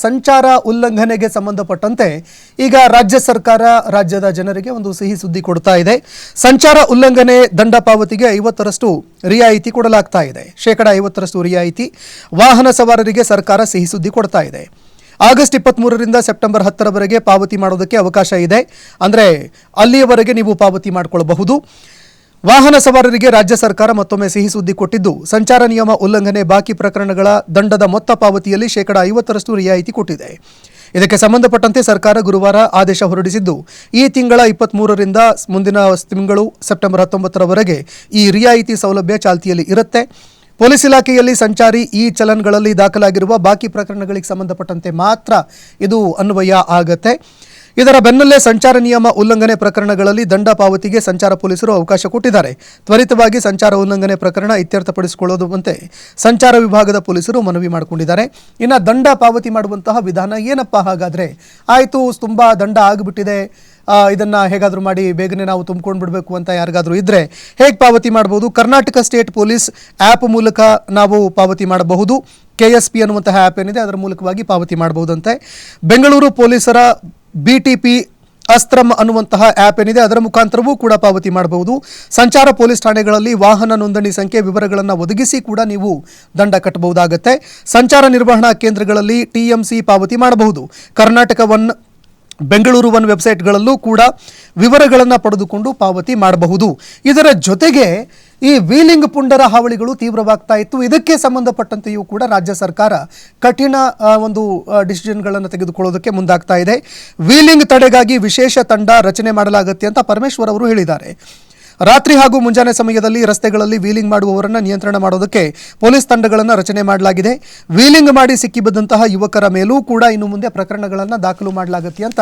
ಸಂಚಾರ ಉಲ್ಲಂಘನೆಗೆ ಸಂಬಂಧಪಟ್ಟಂತೆ ಈಗ ರಾಜ್ಯ ಸರ್ಕಾರ ರಾಜ್ಯದ ಜನರಿಗೆ ಒಂದು ಸಿಹಿ ಸುದ್ದಿ ಕೊಡ್ತಾ ಇದೆ. ಸಂಚಾರ ಉಲ್ಲಂಘನೆ ದಂಡ ಪಾವತಿಗೆ ಐವತ್ತರಷ್ಟು ರಿಯಾಯಿತಿ ಕೊಡಲಾಗ್ತಾ ಇದೆ. ಶೇಕಡ ಐವತ್ತರಷ್ಟು ರಿಯಾಯಿತಿ ವಾಹನ ಸವಾರರಿಗೆ ಸರ್ಕಾರ ಸಿಹಿ ಸುದ್ದಿ ಕೊಡ್ತಾ ಇದೆ. ಆಗಸ್ಟ್ ಇಪ್ಪತ್ತ್ಮೂರರಿಂದ ಸೆಪ್ಟೆಂಬರ್ ಹತ್ತರವರೆಗೆ ಪಾವತಿ ಮಾಡೋದಕ್ಕೆ ಅವಕಾಶ ಇದೆ. ಅಂದರೆ ಅಲ್ಲಿಯವರೆಗೆ ನೀವು ಪಾವತಿ ಮಾಡಿಕೊಳ್ಳಬಹುದು ವಾಹನ ಸವಾರರಿಗೆ ರಾಜ್ಯ ಸರ್ಕಾರ ಮತ್ತೊಮ್ಮೆ ಸಿಹಿ ಸುದ್ದಿ ಕೊಟ್ಟಿದ್ದು, ಸಂಚಾರ ನಿಯಮ ಉಲ್ಲಂಘನೆ ಬಾಕಿ ಪ್ರಕರಣಗಳ ದಂಡದ ಮೊತ್ತ ಪಾವತಿಯಲ್ಲಿ ಶೇಕಡ ಐವತ್ತರಷ್ಟು ರಿಯಾಯಿತಿ ಕೊಟ್ಟಿದೆ. ಇದಕ್ಕೆ ಸಂಬಂಧಪಟ್ಟಂತೆ ಸರ್ಕಾರ ಗುರುವಾರ ಆದೇಶ ಹೊರಡಿಸಿದ್ದು, ಈ ತಿಂಗಳ ಇಪ್ಪತ್ತ್ಮೂರರಿಂದ ಮುಂದಿನ ತಿಂಗಳು ಸೆಪ್ಟೆಂಬರ್ ಹತ್ತೊಂಬತ್ತರವರೆಗೆ ಈ ರಿಯಾಯಿತಿ ಸೌಲಭ್ಯ ಚಾಲ್ತಿಯಲ್ಲಿ ಇರುತ್ತೆ. ಪೊಲೀಸ್ ಇಲಾಖೆಯಲ್ಲಿ ಸಂಚಾರಿ ಈ ಚಲನ್ಗಳಲ್ಲಿ ದಾಖಲಾಗಿರುವ ಬಾಕಿ ಪ್ರಕರಣಗಳಿಗೆ ಸಂಬಂಧಪಟ್ಟಂತೆ ಮಾತ್ರ ಇದು ಅನ್ವಯ ಆಗತ್ತೆ. ಇದರ ಬೆನ್ನಲ್ಲೇ ಸಂಚಾರ ನಿಯಮ ಉಲ್ಲಂಘನೆ ಪ್ರಕರಣಗಳಲ್ಲಿ ದಂಡ ಪಾವತಿಗೆ ಸಂಚಾರ ಪೊಲೀಸರು ಅವಕಾಶ ಕೊಟ್ಟಿದ್ದಾರೆ. ತ್ವರಿತವಾಗಿ ಸಂಚಾರ ಉಲ್ಲಂಘನೆ ಪ್ರಕರಣ ಇತ್ಯರ್ಥಪಡಿಸಿಕೊಳ್ಳುವಂತೆ ಸಂಚಾರ ವಿಭಾಗದ ಪೊಲೀಸರು ಮನವಿ ಮಾಡಿಕೊಂಡಿದ್ದಾರೆ. ಇನ್ನು ದಂಡ ಪಾವತಿ ಮಾಡುವಂತಹ ವಿಧಾನ ಏನಪ್ಪ ಹಾಗಾದರೆ? ಆಯಿತು, ತುಂಬ ದಂಡ ಆಗಿಬಿಟ್ಟಿದೆ. ಇದನ್ನು ಹೇಗಾದರೂ ಮಾಡಿ ಬೇಗನೆ ನಾವು ತುಂಬ್ಕೊಂಡು ಬಿಡಬೇಕು ಅಂತ ಯಾರಿಗಾದರೂ ಇದ್ದರೆ ಹೇಗೆ ಪಾವತಿ ಮಾಡಬಹುದು ಕರ್ನಾಟಕ ಸ್ಟೇಟ್ ಪೊಲೀಸ್ ಆ್ಯಪ್ ಮೂಲಕ ನಾವು ಪಾವತಿ ಮಾಡಬಹುದು. ಕೆ ಎಸ್ ಪಿ ಅನ್ನುವಂತಹ ಆ್ಯಪ್ ಏನಿದೆ, ಅದರ ಮೂಲಕವಾಗಿ ಪಾವತಿ ಮಾಡಬಹುದಂತೆ. ಬೆಂಗಳೂರು ಪೊಲೀಸರ ಬಿ ಟಿ ಪಿ ಅಸ್ತ್ರಮ್ ಅನ್ನುವಂತಹ ಆ್ಯಪ್ ಏನಿದೆ, ಅದರ ಮುಖಾಂತರವೂ ಕೂಡ ಪಾವತಿ ಮಾಡಬಹುದು. ಸಂಚಾರ ಪೊಲೀಸ್ ಠಾಣೆಗಳಲ್ಲಿ ವಾಹನ ನೋಂದಣಿ ಸಂಖ್ಯೆ ವಿವರಗಳನ್ನು ಒದಗಿಸಿ ಕೂಡ ನೀವು ದಂಡ ಕಟ್ಟಬಹುದಾಗತ್ತೆ. ಸಂಚಾರ ನಿರ್ವಹಣಾ ಕೇಂದ್ರಗಳಲ್ಲಿ ಟಿ ಎಂ ಸಿ ಪಾವತಿ ಮಾಡಬಹುದು. ಕರ್ನಾಟಕ ಒನ್, ಬೆಂಗಳೂರು ಒನ್ ವೆಬ್ಸೈಟ್ಗಳಲ್ಲೂ ಕೂಡ ವಿವರಗಳನ್ನು ಪಡೆದುಕೊಂಡು ಪಾವತಿ ಮಾಡಬಹುದು. ಇದರ ಜೊತೆಗೆ ಈ ವೀಲಿಂಗ್ ಪುಂಡರ ಹಾವಳಿಗಳು ತೀವ್ರವಾಗ್ತಾ ಇತ್ತು. ಇದಕ್ಕೆ ಸಂಬಂಧಪಟ್ಟಂತೆಯೂ ಕೂಡ ರಾಜ್ಯ ಸರ್ಕಾರ ಕಠಿಣ ಒಂದು ಡಿಸಿಷನ್ಗಳನ್ನು ತೆಗೆದುಕೊಳ್ಳೋದಕ್ಕೆ ಮುಂದಾಗ್ತಾ ಇದೆ. ವೀಲಿಂಗ್ ತಡೆಗಾಗಿ ವಿಶೇಷ ತಂಡ ರಚನೆ ಮಾಡಲಾಗುತ್ತೆ ಅಂತ ಪರಮೇಶ್ವರ್ ಅವರು ಹೇಳಿದ್ದಾರೆ. ರಾತ್ರಿ ಹಾಗೂ ಮುಂಜಾನೆ ಸಮಯದಲ್ಲಿ ರಸ್ತೆಗಳಲ್ಲಿ ವೀಲಿಂಗ್ ಮಾಡುವವರನ್ನು ನಿಯಂತ್ರಣ ಮಾಡೋದಕ್ಕೆ ಪೊಲೀಸ್ ತಂಡಗಳನ್ನು ರಚನೆ ಮಾಡಲಾಗಿದೆ. ವೀಲಿಂಗ್ ಮಾಡಿ ಸಿಕ್ಕಿಬಿದ್ದಂತಹ ಯುವಕರ ಮೇಲೂ ಕೂಡ ಇನ್ನು ಮುಂದೆ ಪ್ರಕರಣಗಳನ್ನು ದಾಖಲು ಮಾಡಲಾಗುತ್ತೆ ಅಂತ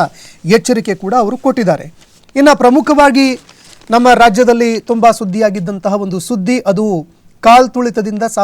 ಎಚ್ಚರಿಕೆ ಕೂಡ ಅವರು ಕೊಟ್ಟಿದ್ದಾರೆ. ಇನ್ನು ಪ್ರಮುಖವಾಗಿ ನಮ್ಮ ರಾಜ್ಯದಲ್ಲಿ ತುಂಬಾ ಸುದ್ದಿಯಾಗಿದ್ದಂತಹ ಒಂದು ಸುದ್ದಿ ಅದು ಕಾಲ್ ತುಳಿತದಿಂದ